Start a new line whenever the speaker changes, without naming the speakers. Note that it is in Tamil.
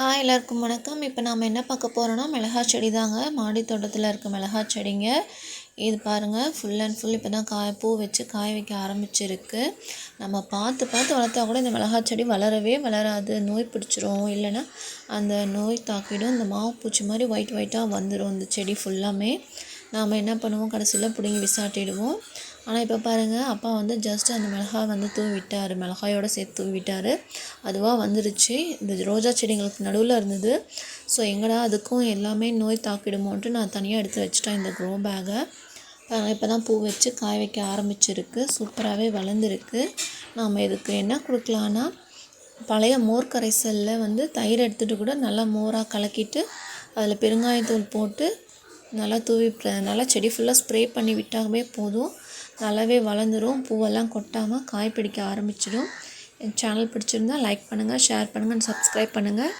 ஹாய் எல்லாருக்கும் வணக்கம். இப்போ நாம் என்ன பார்க்க போகிறோன்னா மிளகா செடி தாங்க. மாடி தோட்டத்தில் இருக்க மிளகா செடிங்க. இது பாருங்கள் ஃபுல் அண்ட் ஃபுல் இப்போ தான் காய் பூ வச்சு காய வைக்க ஆரம்பிச்சிருக்கு. நம்ம பார்த்து பார்த்து வளர்த்தா கூட இந்த மிளகா செடி வளரவே வளராது. நோய் பிடிச்சிரும். இல்லைன்னா அந்த நோய் தாக்கிடும். இந்த மாவு பூச்சி மாதிரி ஒயிட் ஒயிட்டாக வந்துடும் இந்த செடி ஃபுல்லாமே நாம் என்ன பண்ணுவோம்? கடைசியில் பிடுங்கி விசாட்டிடுவோம். ஆனால் இப்போ பாருங்கள் அப்பா வந்து ஜஸ்ட் அந்த மிளகாய் வந்து தூவி விட்டார் மிளகாயோடு சேர்த்து தூவி விட்டார் அதுவாக வந்துருச்சு. இந்த ரோஜா செடிங்களுக்கு நடுவில் இருந்தது. ஸோ எங்கடா அதுக்கும் எல்லாமே நோய் தாக்கிடுமோன்ட்டு நான் தனியாக எடுத்து வச்சுட்டேன் இந்த க்ரோ பேக்கை இப்போ தான் பூ வச்சு காய வைக்க ஆரம்பிச்சிருக்கு. சூப்பராகவே வளர்ந்துருக்கு. நாம் இதுக்கு என்ன கொடுக்கலான்னா பழைய மோர் கரைசலில் வந்து தயிர் எடுத்துகிட்டு கூட நல்லா மோராக கலக்கிட்டு அதில் பெருங்காயத்தூள் போட்டு நல்லா தூவி நல்லா செடி ஃபுல்லாக ஸ்ப்ரே பண்ணி விட்டாவே போதும். நல்லாவே வளர்ந்துடும் பூவெல்லாம் கொட்டாமல் காய் பிடிக்க ஆரம்பிச்சிடும். என் சேனல் பிடிச்சிருந்தா லைக் பண்ணுங்கள் ஷேர் பண்ணுங்கள் சப்ஸ்கிரைப் பண்ணுங்கள்